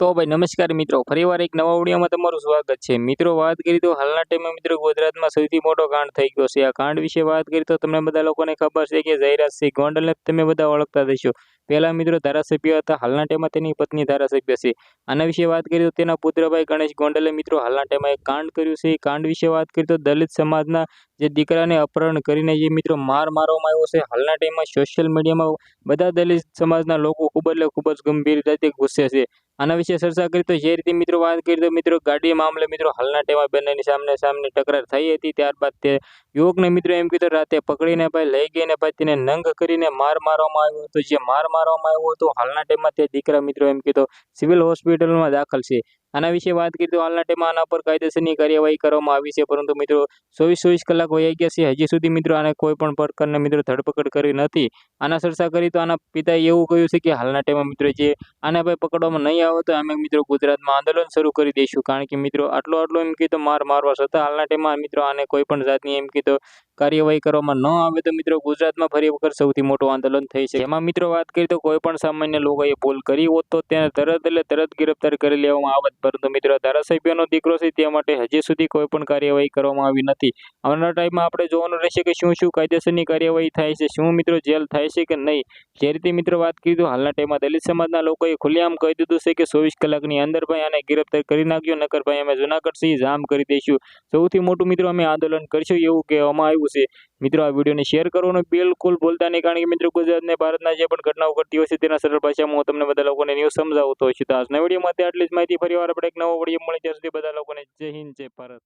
તો ભાઈ નમસ્કાર મિત્રો, ફરીવાર એક નવા વિડીયોમાં તમારું સ્વાગત છે. મિત્રો, વાત કરી તો હાલના ટાઈમે મિત્રો ગુજરાતમાં સૌથી મોટો કાંડ થઈ ગયો છે. આ કાંડ વિશે વાત કરી તો તમને બધા લોકોને ખબર છે કે જયરાજસિંહ ગોંડલને તમે બધા ઓળખતા થશો પહેલા મિત્રો ધારાસભ્ય હતા, હાલના ટાઈમમાં તેની પત્ની ધારાસભ્ય છે. આના વિશે વાત કરી તો તેના પુત્રભાઈ ગણેશ ગોંડલે મિત્રો હાલના ટાઈમમાં એક કાંડ કર્યું છે. કાંડ વિશે વાત કરી તો દલિત સમાજના જે દીકરાને અપહરણ કરીને જે મિત્રો માર મારવામાં આવ્યો છે. હાલના ટાઈમમાં સોશિયલ મીડિયામાં બધા દલિત સમાજના લોકો ખૂબ એટલે ખૂબ જ ગંભીર રીતે ગુસ્સે છે. આના વિશે ચર્ચા કરી તો જે રીતે મિત્રો વાત કરી તો મિત્રો ગાડી મામલે મિત્રો હાલના ટાઈમમાં બંનેની સામને સામને ટકરાર થઈ હતી. ત્યારબાદ તે યુવકને મિત્રો એમ કીધું, રાતે પકડીને ભાઈ લઈ ગઈને ભાઈ તેને નંગ કરીને માર મારવામાં આવ્યો હતો. જે માર મારવામાં આવ્યો હતો, હાલના ટાઈમમાં તે દીકરા મિત્રો એમ કીધો, સિવિલ હોસ્પિટલમાં દાખલ છે. આના વિશે વાત કરી તો હાલના ટાઈમમાં આના પર કાયદેસરની કાર્યવાહી કરવામાં આવી છે. પરંતુ મિત્રો, ચોવીસ ચોવીસ કલાક વહી ગયા છે. હજી સુધી મિત્રો આને કોઈ પણ પ્રકારના મિત્રો ધરપકડ કરી નથી. આના સરસા કરી તો આના પિતાએ એવું કહ્યું છે કે હાલના ટાઈમમાં મિત્રો જે આને ભાઈ પકડવામાં નહીં આવે તો અમે મિત્રો ગુજરાતમાં આંદોલન શરૂ કરી દઈશું. કારણ કે મિત્રો, આટલો આટલો એમ કીધું, માર મારવા છતાં હાલના ટાઈમમાં મિત્રો આને કોઈ પણ જાતની એમ કીધું કાર્યવાહી કરવામાં ન આવે તો મિત્રો ગુજરાતમાં ફરી વખત સૌથી મોટું આંદોલન થઈ છે એમાં મિત્રો વાત કરી તો કોઈ પણ સામાન્ય લોકોએ ભૂલ કરી હોત તો તેને તરત એટલે તરત ગિરફ્તાર કરી લેવામાં આવત. પરંતુ મિત્રો ધારાસભ્યનો દીકરો છે તે માટે હજી સુધી કોઈ પણ કાર્યવાહી કરવામાં આવી નથી. આવનારા ટાઈમમાં આપણે જોવાનું રહેશે કે શું શું કાયદેસરની કાર્યવાહી થાય છે, શું મિત્રો જેલ થાય છે કે નહીં. જે રીતે મિત્રો વાત કરી તો હાલના ટાઈમમાં દલિત સમાજના લોકોએ ખુલ્લેઆમ કહી દીધું છે કે ચોવીસ કલાકની અંદર ભાઈ આને ગિરફ્તાર કરી નાખ્યો નકર ભાઈ અમે જુનાગઢ સિંહ જામ કરી દઈશું. સૌથી મોટું મિત્રો અમે આંદોલન કરીશું એવું કહેવામાં આવ્યું છે. મિત્રો, આ વિડીયોને શેર કરવાનું બિલકુલ ભૂલતા નહીં, કારણ કે મિત્રો, ગુજરાતને ભારતના જે પણ ઘટનાઓ ઘટતી હોય છે તેના સરળ ભાષામાં હું તમને બધા લોકોને ન્યૂઝ સમજાવતો હોય છું. તો આજના વિડીયોમાં આટલી જ માહિતી. ફરી વાર આપણે એક નવો વીડિયો મળી ત્યાં સુધી બધા લોકોને જય હિન્દ, જય ભારત.